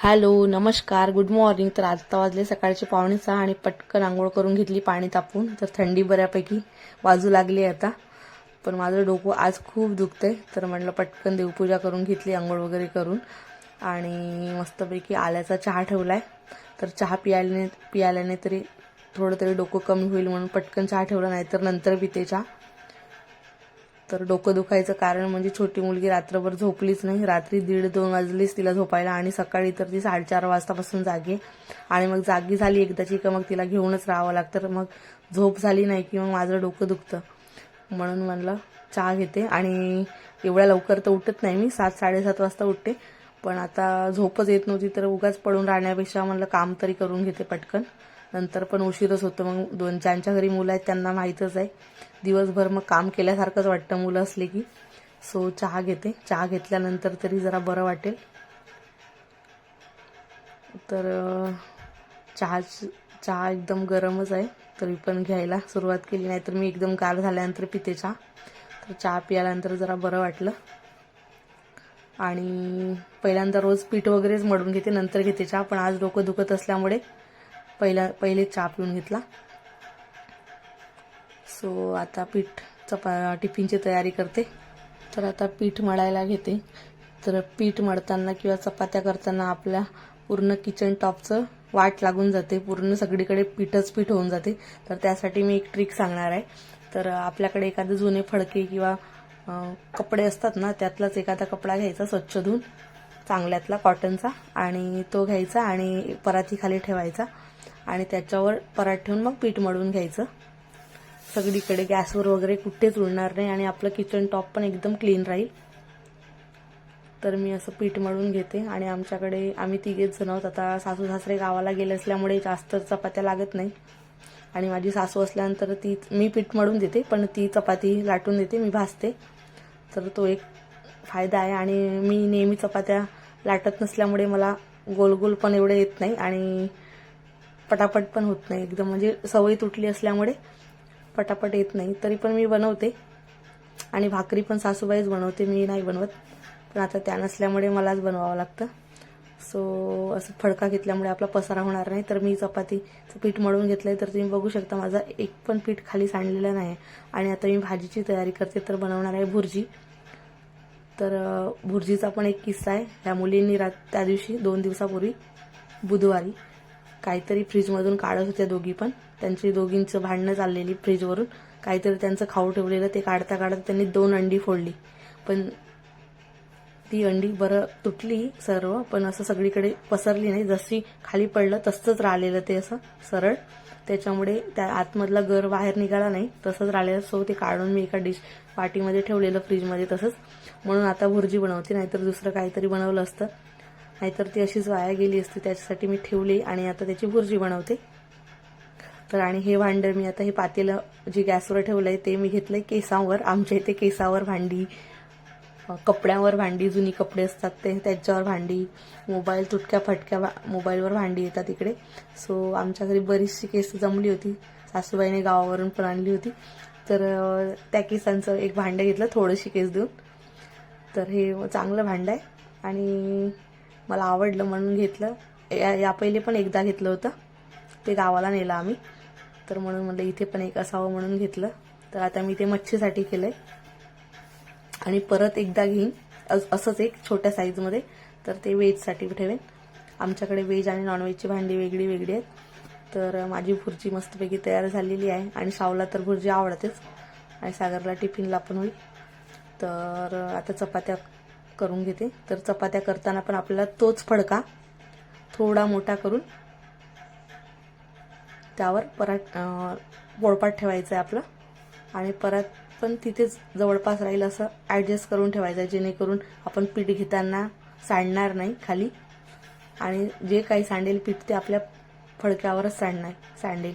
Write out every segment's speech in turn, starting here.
Hello नमस्कार good morning. तर आत्ता वाजले सकाळचे पावणे सहा आणि पटकन आंघोळ करून घेतली पाणी तापून. तर थंडी बऱ्यापैकी वाजू लागली आहे आता. पण माझं डोकं आज खूप दुखतंय. तर म्हटलं पटकन देवपूजा करून घेतली आंघोळ वगैरे करून. आणि मस्तपैकी आल्याचा चहा ठेवलाय. तर चहा पियाल्याने पियाल्याने तरी थोडं तरी डोकं कमी होईल म्हणून पटकन चहा ठेवला नाही तर नंतर पिते चहा. तर डोकं दुखायचं कारण म्हणजे छोटी मुलगी रात्रभर झोपलीच नाही. रात्री दीड दोन वाजलीच तिला झोपायला आणि सकाळी तर ती साडेचार वाजतापासून जागे. आणि मग जागी झाली एकदाची का मग तिला घेऊनच राहावं लागतं. तर मग झोप झाली नाही की मग माझं डोकं दुखतं. म्हणून म्हणलं चहा घेते. आणि एवढ्या लवकर तर उठत नाही मी. सात साडेसात वाजता उठते. पण आता झोपच येत नव्हती तर उगाच पडून राहण्यापेक्षा म्हणलं काम तरी करून घेते पटकन. नंतर पण उशीरच होतं. मग दोन ज्यांच्या घरी मुलं आहेत त्यांना माहीतच आहे. दिवसभर मग काम केल्यासारखंच वाटतं मुलं असले की. सो चहा घेते. चहा घेतल्यानंतर तरी जरा बरं वाटेल. तर चहा चहा एकदम गरमच आहे. तरी पण घ्यायला सुरुवात केली. नाही तर मी एकदम गार झाल्यानंतर पिते चहा. तर चहा पिल्यानंतर जरा बरं वाटलं. आणि पहिल्यांदा रोज पीठ वगैरेच मळून घेते. नंतर घेते चहा. पण आज डोकं दुखत असल्यामुळे पहिला पहिले चहा पिऊन घेतला. सो आता पीठ चपा टिफिनची तयारी करते. तर आता पीठ मळायला घेते. तर पीठ मळताना किंवा चपात्या करताना आपल्या पूर्ण किचन टॉपचं वाट लागून जाते. पूर्ण सगळीकडे पीठच पीठ होऊन जाते. तर त्यासाठी मी एक ट्रिक सांगणार आहे. तर आपल्याकडे एखादे जुने फडके किंवा कपडे असतात ना त्यातलाच एखादा कपडा घ्यायचा स्वच्छ धुवून चांगल्यातला कॉटनचा आणि तो घ्यायचा आणि परातीखाली ठेवायचा. आणि त्याच्यावर परात ठेवून मग पीठ मळून घ्यायचं. सगळीकडे गॅसवर वगैरे कुठेच उडणार नाही आणि आपलं किचन टॉप पण एकदम क्लीन राहील. तर मी असं पीठ मळून घेते आणि आमच्याकडे आम्ही तिघेच जण आहोत. आता सासू सासरे गावाला गेले असल्यामुळे जास्त चपात्या लागत नाही. आणि माझी सासू असल्यानंतर ती मी पीठ मळून देते पण ती चपाती लाटून देते मी भाजते. तर तो एक फायदा आहे आणि मी नेहमी चपात्या लाटत नसल्यामुळे मला गोल गोल पण एवढे येत नाही. आणि पटापट पण होत नाही. एकदम म्हणजे सवय तुटली असल्यामुळे पटापट येत नाही. तरी पण मी बनवते. आणि भाकरी पण सासूबाईच बनवते. मी नाही बनवत. पण आता त्या नसल्यामुळे मलाच बनवावं लागतं. सो असं फडका घेतल्यामुळे आपला पसारा होणार नाही. तर मी चपातीचं पीठ मळून घेतलंय. तर तुम्ही बघू शकता माझा एक पण पीठ खाली सांडलेलं नाही. आणि आता मी भाजीची तयारी करते. तर बनवणार आहे भुर्जी. तर भुर्जीचा पण एक किस्सा आहे. ह्या मुलींनी रात त्या दिवशी दोन दिवसापूर्वी बुधवारी काहीतरी फ्रीजमधून काढत होत्या दोघी पण. त्यांची दोघींचं भांडणं चाललेली फ्रीजवरून. काहीतरी त्यांचं खाऊ ठेवलेलं ते काढता काढता त्यांनी दोन अंडी फोडली. पण ती अंडी बरं तुटली सर्व पण असं सगळीकडे पसरली नाही. जशी खाली पडलं तसंच राहिलेलं ते असं सरळ. त्याच्यामुळे त्या आतमधला गर बाहेर निघाला नाही. तसंच राहिलेलं सो ते काढून मी एका डिश वाटीमध्ये ठेवलेलं फ्रीजमध्ये तसंच. म्हणून आता भुर्जी बनवते नाहीतर दुसरं काहीतरी बनवलं असतं. नाहीतर ती अशीच वाया गेली असती त्याच्यासाठी मी ठेवली आणि आता त्याची भुर्जी बनवते. तर आणि हे भांडं मी आता हे पातेलं जे गॅसवर ठेवलंय ते मी घेतलंय केसांवर. आमच्या इथे केसावर भांडी कपड्यांवर कपड्यावर भांडी जुनी कपडे असतात ते त्याच्यावर भांडी मोबाईल तुटक्या फटक्या मोबाईलवर भांडी येतात इकडे. सो आमच्या घरी बरीचशी केस जमली होती. सासूबाईने गावावरून पण आणली होती. तर त्या केसांचं एक भांडं घेतलं थोडीशी केस देऊन. तर हे चांगलं भांडं आहे. आणि मला आवडलं म्हणून घेतलं. या या पहिले पण एकदा घेतलं होतं. ते गावाला नेलं आम्ही. तर म्हणून म्हटलं इथे पण एक असावं म्हणून घेतलं. तर आता मी ते मच्छीसाठी केलंय. आणि परत एकदा घेईन. असंच एक छोट्या साईजमध्ये तर ते व्हेजसाठी ठेवेन. आमच्याकडे व्हेज आणि नॉनव्हेजची भांडी वेगळी वेगळी आहेत. तर माझी भुर्जी मस्तपैकी तयार झालेली आहे. आणि सावला तर भुर्जी आवडतेच. आणि सागरला टिफिनला पण होईल. तर आता चपात्या करून घेते. तर चपात्या करताना पण आपल्याला तोच फडका थोडा मोठा करून त्यावर परत पोळपाट ठेवायचं आहे आपलं. आणि परत पण तिथेच जवळपास राहील असं ॲडजस्ट करून ठेवायचं आहे जेणेकरून आपण पीठ घेताना सांडणार नाही खाली. आणि जे काही सांडेल पीठ ते आपल्या फडक्यावरच सांडणार सांडेल.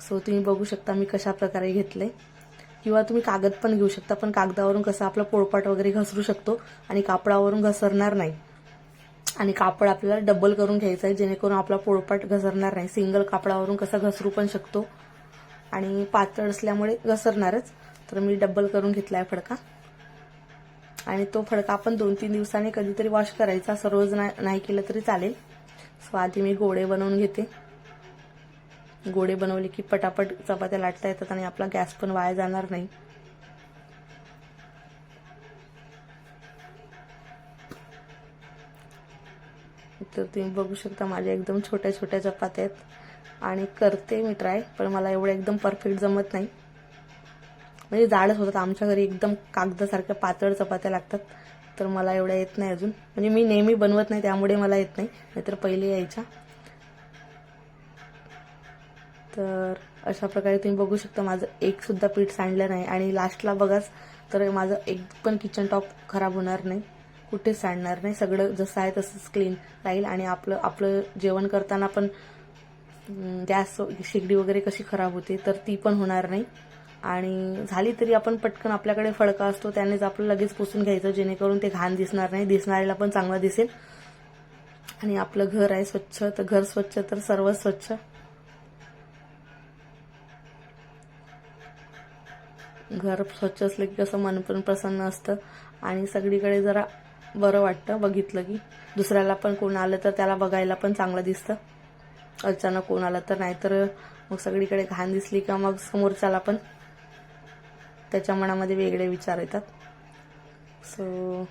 सो तुम्ही बघू शकता मी कशा प्रकारे घेतले किंवा तुम्ही कागद पण घेऊ शकता पण कागदावरून कसं आपलं पोळपाट वगैरे घसरू शकतो आणि कापडावरून घसरणार नाही. आणि कापड आपल्याला डबल करून घ्यायचं आहे जेणेकरून आपला पोळपाट घसरणार नाही. सिंगल कापडावरून कसा घसरू पण शकतो. आणि पातळ असल्यामुळे घसरणारच. तर मी डबल करून घेतला आहे फडका. आणि तो फडका आपण दोन तीन दिवसांनी कधीतरी वॉश करायचा. असं रोज नाही नाही केलं तरी चालेल. सो आधी मी गोळे बनवून घेते. गोडे बनवले की पटापट चपात्या लाटता येतात आणि आपला गॅस पण वाया जाणार नाही. तर तुम्ही बघू शकता माझ्या एकदम छोट्या छोट्या चपात्या आहेत. आणि करते मी ट्राय पण मला एवढं एकदम परफेक्ट जमत नाही. म्हणजे जाडच होतात. आमच्या घरी एकदम कागदासारख्या पातळ चपात्या लागतात. तर मला एवढ्या येत नाही अजून. म्हणजे मी नेहमी बनवत नाही त्यामुळे मला येत नाही. नाहीतर पहिले यायच्या. तर अशा प्रकारे तुम्ही बघू शकता माझं एक सुद्धा पीठ सांडलं नाही. आणि लास्टला बघाच तर माझं एक पण किचन टॉप खराब होणार नाही. कुठेच सांडणार नाही. सगळं जसं आहे तसंच क्लीन राहील. आणि आपलं आपलं जेवण करताना पण गॅस शेगडी वगैरे कशी खराब होते तर ती पण होणार नाही. आणि झाली तरी आपण पटकन आपल्याकडे फडका असतो त्यानेच आपलं लगेच पुसून घ्यायचं जेणेकरून ते घाण दिसणार नाही. दिसणाऱ्याला पण चांगलं दिसेल. आणि आपलं घर आहे स्वच्छ तर घर स्वच्छ तर सर्व स्वच्छ. घर स्वच्छ असलं की कसं मन पण प्रसन्न असतं. आणि सगळीकडे जरा बरं वाटतं बघितलं की. दुसऱ्याला पण कोण आलं तर त्याला बघायला पण चांगलं दिसतं. अचानक कोण आलं तर नाहीतर मग सगळीकडे घाण दिसली का मग समोरच्याला पण त्याच्या मनामध्ये वेगळे विचार येतात. सो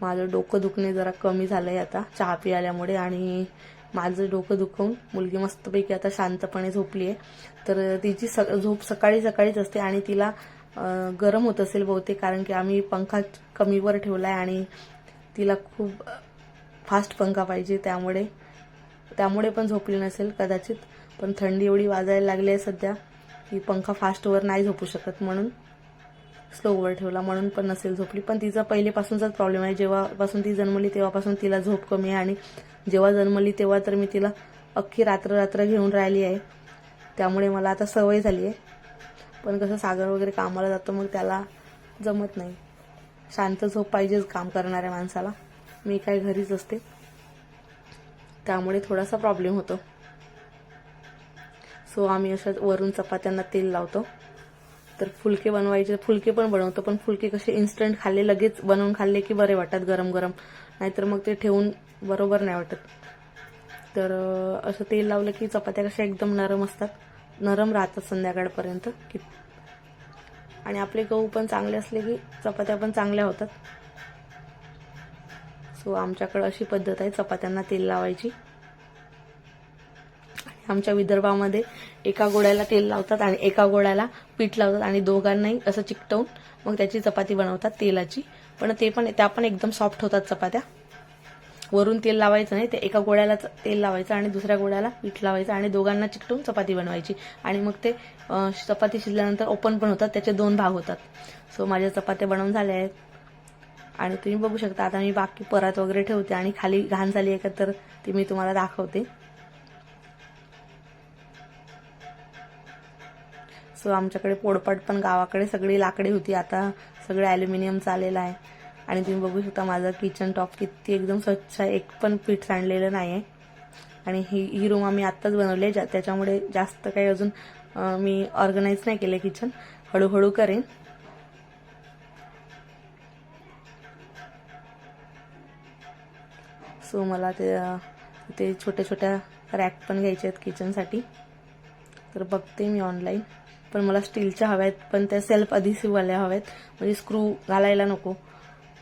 माझं डोकं दुखणे जरा कमी झालंय आता. चहा पियाल्यामुळे आणि माझं डोकं दुखवून मुलगी मस्तपैकी आता शांतपणे झोपली आहे तर तिची स झोप सकाळी सकाळीच असते आणि तिला गरम होत असेल बहुतेक कारण की आम्ही पंखा कमीवर ठेवला आहे आणि तिला खूप फास्ट पंखा पाहिजे त्यामुळे त्यामुळे पण झोपली नसेल कदाचित. पण थंडी एवढी वाजायला लागली आहे सध्या की पंखा फास्टवर नाही झोपू शकत म्हणून स्लोवर ठेवला म्हणून पण नसेल झोपली. पण तिचा पहिलेपासूनचाच प्रॉब्लेम आहे. जेव्हापासून ती जन्मली तेव्हापासून तिला झोप कमी आहे. आणि जेव्हा जन्मली तेव्हा तर मी तिला अख्खी रात्र रात्र घेऊन राहिली आहे. त्यामुळे मला आता सवय झाली आहे. पण कसं सागर वगैरे कामाला जातो मग त्याला जमत नाही. शांत झोप पाहिजेच काम करणाऱ्या माणसाला. मी काय घरीच असते. त्यामुळे थोडासा प्रॉब्लेम होतो. सो आम्ही अशा वरून चपात्यांना तेल लावतो. तर फुलके बनवायचे फुलके पण बनवतो पण फुलके कसे इन्स्टंट खाल्ले लगेच बनवून खाल्ले की बरे वाटतात गरम गरम. नाहीतर मग ते ठेवून बरोबर नाही वाटत. तर असं तेल लावलं की चपात्या कशा एकदम नरम असतात. नरम राहतात संध्याकाळपर्यंत. की आणि आपले गहू पण चांगले असले की चपात्या पण चांगल्या होतात. सो आमच्याकडे अशी पद्धत आहे चपात्यांना तेल लावायची. आमच्या विदर्भामध्ये एका गोळ्याला तेल लावतात आणि एका गोळ्याला पीठ लावतात आणि दोघांनाही असं चिकटवून मग त्याची चपाती बनवतात तेलाची. पण ते पण त्या पण एकदम सॉफ्ट होतात चपात्या. वरून तेल लावायचं नाही ते एका गोळ्याला तेल लावायचं आणि दुसऱ्या गोळ्याला पीठ लावायचं आणि दोघांना चिकटून चपाती बनवायची. आणि मग ते चपाती शिजल्यानंतर ओपन पण होतात त्याचे दोन भाग होतात. सो माझ्या चपात्या बनवून झाल्या आहेत. आणि तुम्ही बघू शकता आता मी बाकी परत वगैरे ठेवते आणि खाली घाण झाली आहे का तर ती मी तुम्हाला दाखवते. सो आमच्याकडे पोडपाट पण गावाकडे सगळी लाकडी होती. आता सगळं ॲल्युमिनियमचं आलेलं आहे. आणि तुम्ही बघू शकता माझं किचन टॉप किती एकदम स्वच्छ आहे. एक पण पीठ सांडलेलं नाही आहे आणि ही ही रूम आम्ही आत्ताच बनवली आहे. त्याच्यामुळे जास्त काही अजून मी ऑर्गनाईज नाही केलं किचन हळूहळू करेन. सो मला ते ते छोट्या छोट्या रॅक पण घ्यायचे आहेत किचनसाठी तर बघते मी ऑनलाईन पण मला स्टीलच्या हव्या आहेत पण त्या सेल्फ अदिसिववाल्या हव्या आहेत म्हणजे स्क्रू घालायला नको.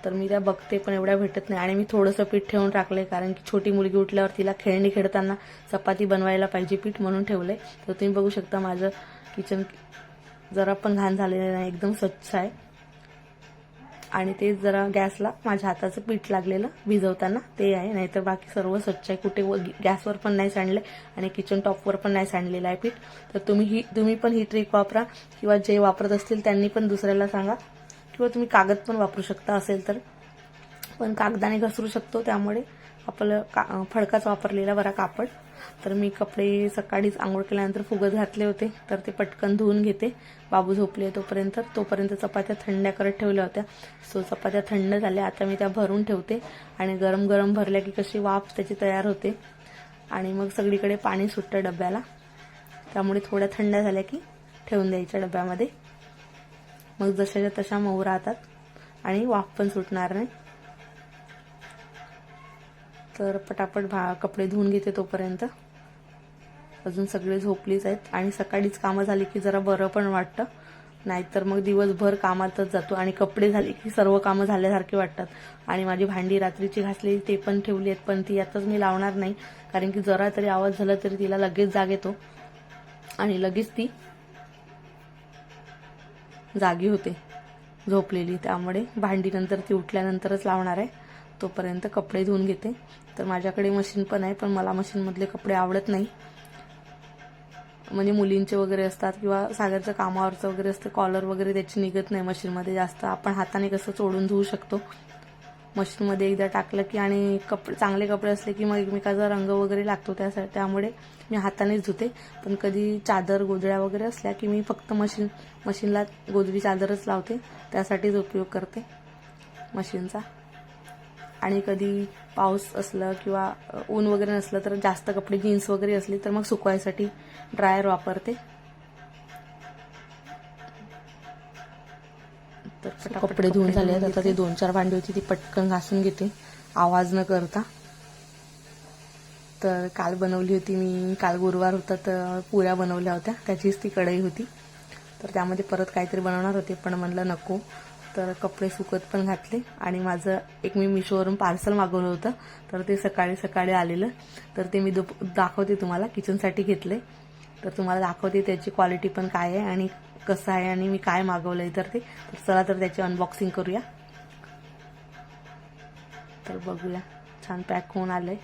तर मी त्या बघते पण एवढ्या भेटत नाही. आणि मी थोडंसं पीठ ठेवून टाकले कारण की छोटी मुलगी उठल्यावर तिला खेळणी खेळताना चपाती बनवायला पाहिजे पीठ म्हणून ठेवले तर तुम्ही बघू शकता माझं किचन जरा पण घाण झालेलं नाही एकदम स्वच्छ आहे. आणि ते जरा गॅसला माझ्या हाताचं पीठ लागलेलं भिजवताना ते आहे. नाहीतर बाकी सर्व स्वच्छ आहे. कुठे गॅसवर पण नाही सांडले आणि किचन टॉपवर पण नाही सांडलेलं आहे पीठ. तर तुम्ही ही तुम्ही पण ही ट्रिक वापरा किंवा जे वापरत असतील त्यांनी पण दुसऱ्याला सांगा. किंवा तुम्ही कागद पण वापरू शकता असेल तर. पण कागदाने घसरू शकतो. त्यामुळे आपलं का फडकाच वापरलेला बरा कापड. तर मी कपडे सकाळीच आंघोळ केल्यानंतर फुगत घातले होते. तर ते पटकन धुवून घेते. बाबू झोपले तोपर्यंत. तोपर्यंत चपात्या थंड्या करत ठेवल्या होत्या. सो चपात्या थंड झाल्या. आता मी त्या भरून ठेवते. आणि गरम गरम भरल्या की कशी वाफ त्याची तयार होते. आणि मग सगळीकडे पाणी सुटतं डब्याला. त्यामुळे थोड्या थंड झाल्या की ठेवून द्यायच्या डब्यामध्ये. मग जशाच्या तशा मऊ राहतात. आणि वाफ पण सुटणार नाही. तर पटापट भा कपडे धुवून घेते तोपर्यंत. अजून सगळे झोपलीच आहेत. आणि सकाळीच कामं झाली की जरा बरं पण वाटतं. नाहीतर मग दिवसभर कामातच जातो. आणि कपडे झाले की सर्व कामं झाल्यासारखे वाटतात. आणि माझी भांडी रात्रीची घासलेली ते पण ठेवली आहेत. पण ती आताच मी लावणार नाही. कारण की जरा तरी आवाज झाला तरी तिला लगेच जाग येतो. आणि लगेच ती जागी होते. झोपलेली. त्यामुळे भांडी नंतर ती उठल्यानंतरच लावणार आहे. तोपर्यंत कपडे धुवून घेते. तर माझ्याकडे मशीन पण आहे पण मला मशीनमधले कपडे आवडत नाही. म्हणजे मुलींचे वगैरे असतात किंवा सागरचं कामावरचं वगैरे असतं कॉलर वगैरे त्याची निघत नाही मशीनमध्ये जास्त आपण हाताने कसं चोडून धुवू शकतो. मशीनमध्ये एकदा टाकलं की आणि कपडे चांगले कपडे असले की मग एकमेकाचा रंग वगैरे लागतो त्यासाठी त्यामुळे मी हातानेच धुते. पण कधी चादर गोधड्या वगैरे असल्या की मी फक्त मशीन मशीनला गोधडी चादरच लावते. त्यासाठीच उपयोग करते मशीनचा आणि कधी पाऊस असलं किंवा ऊन वगैरे नसलं तर जास्त कपडे जीन्स वगैरे असली तर मग सुकवायसाठी ड्रायर वापरते. तर कपडे धुवून झाले आता ते दोन चार भांडी होती ती पटकन घासून घेते. आवाज न करता. तर काल बनवली होती मी. काल गुरुवार होता तर पुऱ्या बनवल्या होत्या. त्याचीच ती कढई होती. तर त्यामध्ये परत काहीतरी बनवणार होते पण म्हणलं नको. तर कपडे सुकत पण घातले आणि माझं एक मी मिशोवरून पार्सल मागवलं होतं तर ते सकाळी सकाळी आलेलं. तर ते मी दुप दाखवते तुम्हाला किचनसाठी घेतले तर तुम्हाला दाखवते त्याची क्वालिटी पण काय आहे आणि कसं आहे आणि मी काय मागवलंय तर ते. तर चला तर त्याची अनबॉक्सिंग करूया. तर बघूया छान पॅक होऊन आलंय.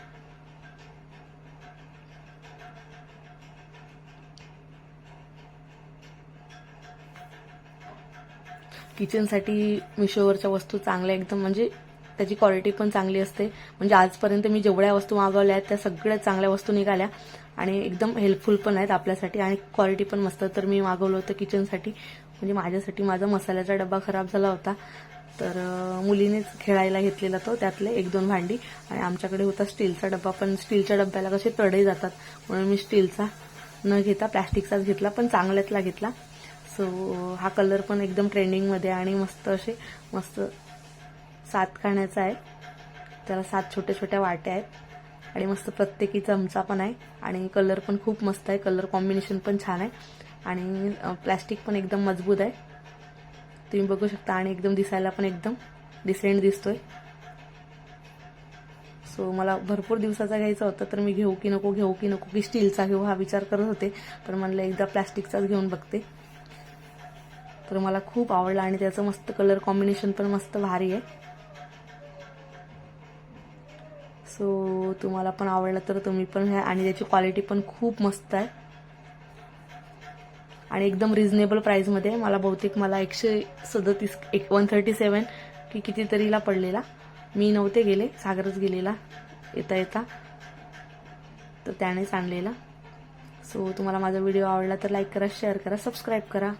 किचनसाठी मिशोवरच्या वस्तू चांगल्या एकदम म्हणजे त्याची क्वालिटी पण चांगली असते. म्हणजे आजपर्यंत मी जेवढ्या वस्तू मागवल्या आहेत त्या सगळ्या चांगल्या वस्तू निघाल्या. आणि एकदम हेल्पफुल पण आहेत आपल्यासाठी आणि क्वालिटी पण मस्त. तर मी मागवलं होतं किचनसाठी. म्हणजे माझ्यासाठी माझा मसाल्याचा डबा खराब झाला होता. तर मुलीनेच खेळायला घेतलेला तो त्यातले एक दोन भांडी. आणि आमच्याकडे होता स्टीलचा डबा पण स्टीलच्या डब्याला कसे तडे जातात. म्हणून मी स्टीलचा न घेता प्लॅस्टिकचाच घेतला पण चांगल्यातला घेतला. सो हा कलर पण एकदम ट्रेंडिंगमध्ये आणि मस्त असे मस्त सात खाण्याचा आहे. त्याला सात छोट्या छोट्या वाट्या आहेत. आणि मस्त प्रत्येकी चमचा पण आहे. आणि कलर पण खूप मस्त आहे. कलर कॉम्बिनेशन पण छान आहे. आणि प्लॅस्टिक पण एकदम मजबूत आहे. तुम्ही बघू शकता आणि एकदम दिसायला पण एकदम डिसेंट दिसतोय. सो मला भरपूर दिवसाचा घ्यायचा होता तर मी घेऊ की नको घेऊ की नको की स्टीलचा घेऊ हा विचार करत होते. पण म्हणलं एकदा प्लॅस्टिकचाच घेऊन बघते. तर मला खूप आवडला आणि त्याचं मस्त कलर कॉम्बिनेशन पण मस्त भारी आहे. सो तुम्हाला पण आवडलं तर तुम्ही पण घ्या आणि त्याची क्वालिटी पण खूप मस्त आहे. आणि एकदम रिझनेबल प्राईजमध्ये मला बहुतेक मला एकशे सदतीस एक वन थर्टी सेवन की कितीतरीला पडलेला. मी नव्हते गेले सागरच गेलेला येता येता. तर त्यानेच आणलेला. सो तुम्हाला माझा व्हिडिओ आवडला तर लाईक करा शेअर करा सबस्क्राईब करा.